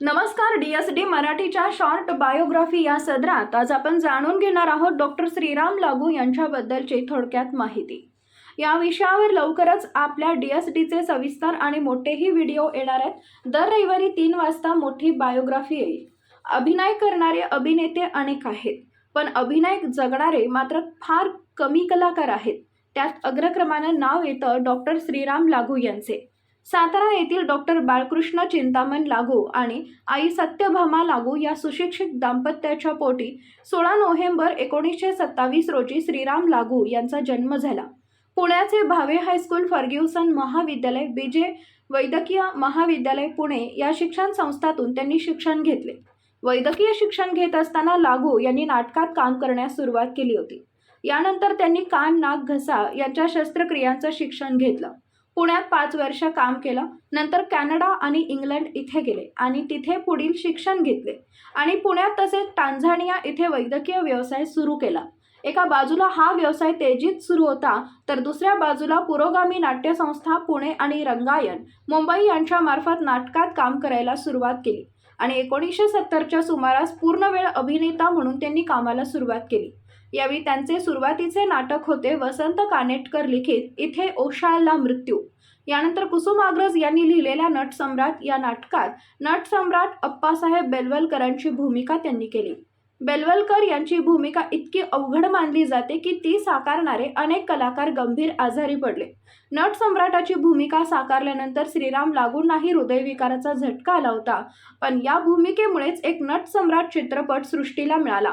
नमस्कार D S D मराठीच्या short biography या सदरात आज आपण जाणून घेणार आहोत डॉक्टर श्रीराम लागू यांच्याबद्दलची थोडक्यात माहिती. या विषयावर लवकरच आपल्या डी एस डीचे सविस्तर आणि मोठेही व्हिडिओ येणार आहेत. दर रविवारी तीन वाजता मोठी बायोग्राफी येईल. अभिनय करणारे अभिनेते अनेक आहेत पण अभिनय जगणारे मात्र फार कमी कलाकार आहेत. त्यात अग्रक्रमानं नाव येतं डॉक्टर श्रीराम लागू यांचे. सातारा येथील डॉक्टर बाळकृष्ण चिंतामण लागू आणि आई सत्यभामा लागू या सुशिक्षित दाम्पत्याच्या पोटी सोळा नोव्हेंबर एकोणीसशे सत्तावीस रोजी श्रीराम लागू यांचा जन्म झाला. पुण्याचे भावे हायस्कूल फर्ग्युसन महाविद्यालय बीजे वैद्यकीय महाविद्यालय पुणे या शिक्षण संस्थातून त्यांनी शिक्षण घेतले. वैद्यकीय शिक्षण घेत असताना लागू यांनी नाटकात काम करण्यास सुरुवात केली होती. यानंतर त्यांनी कान नाक घसा यांच्या शस्त्रक्रियांचं शिक्षण घेतलं. पुण्यात पाच वर्ष काम केलं. नंतर कॅनडा आणि इंग्लंड इथे गेले आणि तिथे पुढील शिक्षण घेतले. आणि पुण्यात तसेच टांझानिया इथे वैद्यकीय व्यवसाय सुरू केला. एका बाजूला हा व्यवसाय तेजीत सुरू होता तर दुसऱ्या बाजूला पुरोगामी नाट्यसंस्था पुणे आणि रंगायन मुंबई यांच्या मार्फत नाटकात काम करायला सुरुवात केली. आणि एकोणीसशे सत्तरच्या सुमारास पूर्णवेळ अभिनेता म्हणून त्यांनी कामाला सुरुवात केली. यावेळी त्यांचे सुरुवातीचे नाटक होते वसंत कानेटकर लिखित इथे ओशाळला मृत्यू. यानंतर कुसुमाग्रज यांनी लिहिलेल्या नटसम्राट या नाटकात नटसम्राट अप्पासाहेब बेलवलकरांची भूमिका त्यांनी केली. बेलवलकर यांची भूमिका इतकी अवघड मानली जाते की ती साकारणारे अनेक कलाकार गंभीर आजारी पडले. नटसम्राटाची भूमिका साकारल्यानंतर श्रीराम लागूंनाही हृदयविकाराचा झटका आला होता. पण या भूमिकेमुळेच एक नटसम्राट चित्रपट सृष्टीला मिळाला.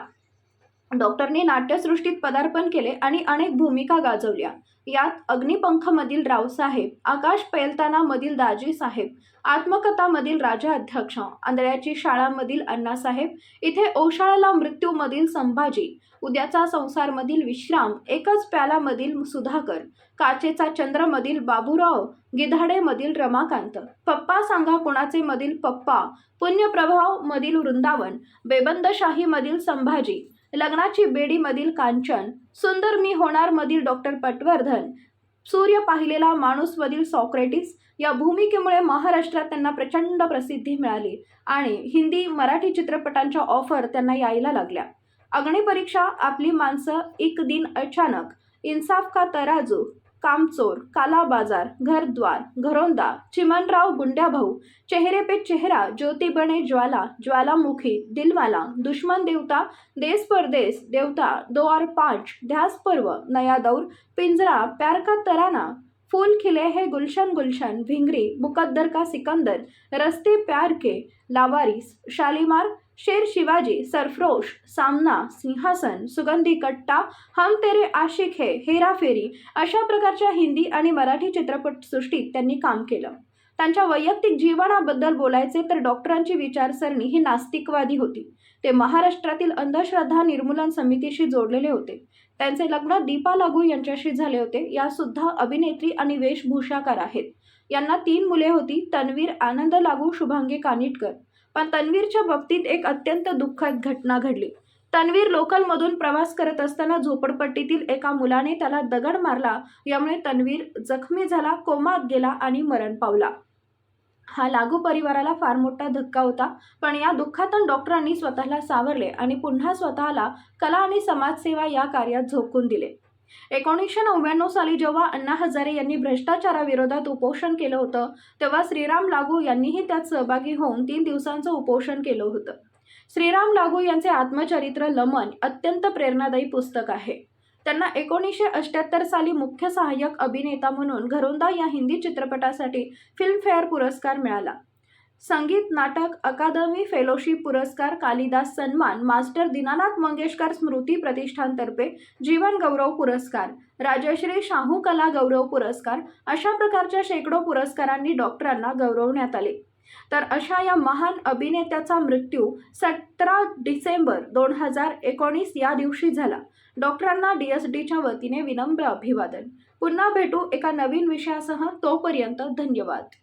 डॉक्टरने नाट्यसृष्टीत पदार्पण केले आणि अनेक भूमिका गाजवल्या. यात अग्निपंखमधील रावसाहेब आकाश पैलतानामधील दाजी साहेब आत्मकथामधील राजा अध्यक्ष आंधळ्याची शाळामधील अण्णासाहेब इथे ओशाळाला मृत्यूमधील संभाजी उद्याचा संसारमधील विश्राम एकच प्यालामधील सुधाकर काचेचा चंद्रमधील बाबूराव गिधाडेमधील रमाकांत पप्पा सांगा कोणाचे मधील पप्पा पुण्यप्रभाव मधील वृंदावन बेबंदशाहीमधील संभाजी लग्नाची बेडीमधील कांचन सुंदर मी होणार मधील डॉक्टर पटवर्धन सूर्य पाहिलेला माणूसमधील सॉक्रेटिस या भूमिकेमुळे महाराष्ट्रात त्यांना प्रचंड प्रसिद्धी मिळाली आणि हिंदी मराठी चित्रपटांच्या ऑफर त्यांना यायला लागल्या. अग्निपरीक्षा आपली माणसं एक दिन अचानक इन्साफ का तराजू कामचोर काला बाजार घरद्वार घरोंदा चिमनराव गुंड्याभाऊ चेहरे पे चेहरा ज्योतिबणे ज्वाला ज्वालामुखी दिलवाला दुश्मन देवता देश परदेश देवता दो और पाँच ध्यास पर्व नया दौर पिंजरा प्यार का तराना फूल खिले हे गुलशन गुलशन भिंगरी मुकद्दर का सिकंदर रस्ते प्यार के लावारिस शालीमार शेर शिवाजी सरफरोश सामना सिंहासन सुगंधी कट्टा हम तेरे आशिक है हेराफेरी अशा प्रकारच्या हिंदी आणि मराठी चित्रपटसृष्टीत त्यांनी काम केलं. त्यांच्या वैयक्तिक जीवनाबद्दल बोलायचे तर डॉक्टरांची विचारसरणी ही नास्तिकवादी होती. ते महाराष्ट्रातील अंधश्रद्धा निर्मूलन समितीशी जोडलेले होते. त्यांचे लग्न दीपा लागू यांच्याशी झाले होते. या सुद्धा अभिनेत्री आणि वेशभूषाकार आहेत. यांना तीन मुले होती तन्वीर आनंद लागू शुभांगी कानिटकर. पण तन्वीरच्या बाबतीत एक अत्यंत दुःखद घटना घडली. तन्वीर लोकलमधून प्रवास करत असताना झोपडपट्टीतील एका मुलाने त्याला दगड मारला यामुळे तन्वीर जखमी झाला कोमात गेला आणि मरण पावला. हा लागू परिवाराला फार मोठा धक्का होता पण या दुःखातून डॉक्टरांनी स्वतःला सावरले आणि पुन्हा स्वतःला कला आणि समाजसेवा या कार्यात झोकून दिले. एकोणीसशे नव्याण्णव साली जेव्हा अण्णा हजारे यांनी भ्रष्टाचाराविरोधात उपोषण केलं होतं तेव्हा श्रीराम लागू यांनीही त्यात सहभागी होऊन तीन दिवसांचं उपोषण केलं होतं. श्रीराम लागू यांचे आत्मचरित्र लमन अत्यंत प्रेरणादायी पुस्तक आहे. त्यांना एकोणीसशे अठ्ठ्याहत्तर साली मुख्य सहाय्यक अभिनेता म्हणून घरोंदा या हिंदी चित्रपटासाठी फिल्मफेअर पुरस्कार मिळाला. संगीत नाटक अकादमी फेलोशिप पुरस्कार कालिदास सन्मान मास्टर दीनानाथ मंगेशकर स्मृती प्रतिष्ठानतर्फे जीवन गौरव पुरस्कार राजश्री शाहू कला गौरव पुरस्कार अशा प्रकारच्या शेकडो पुरस्कारांनी डॉक्टरांना गौरवण्यात आले. तर अशा या महान अभिनेत्याचा मृत्यू सतरा डिसेंबर दोन हजार एकोणीस या दिवशी झाला. डॉक्टरांना डी एस डीच्या वतीने विनम्र अभिवादन. पुन्हा भेटू एका नवीन विषयासह तोपर्यंत धन्यवाद.